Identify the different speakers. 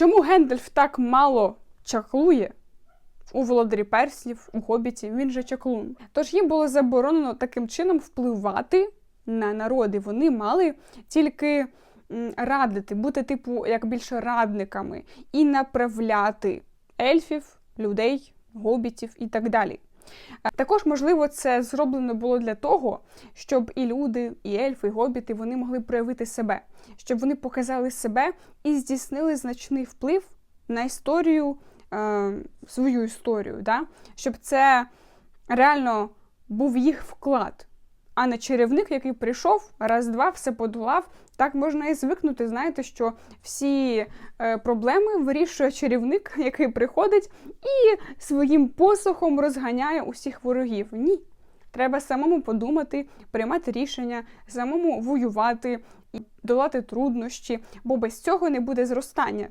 Speaker 1: Чому Гендальф так мало чаклує? У володарі перснів, у гобіті, він же чаклун. Тож їм було заборонено таким чином впливати на народи. Вони мали тільки радити, бути, типу, як більше радниками і направляти ельфів, людей, гобітів і так далі. Е, Також, можливо, це зроблено було для того, щоб і люди, і ельфи, і гобіти вони могли проявити себе, щоб вони показали себе і здійснили значний вплив на історію, е, свою історію, да? щоб це реально був їх вклад, а не чарівник, який прийшов, раз-два, все подолав. Так можна і звикнути, знаєте, що всі е, проблеми вирішує чарівник, який приходить і своїм посохом розганяє усіх ворогів. Ні. Треба самому подумати, приймати рішення, самому воювати і долати труднощі, бо без цього не буде зростання.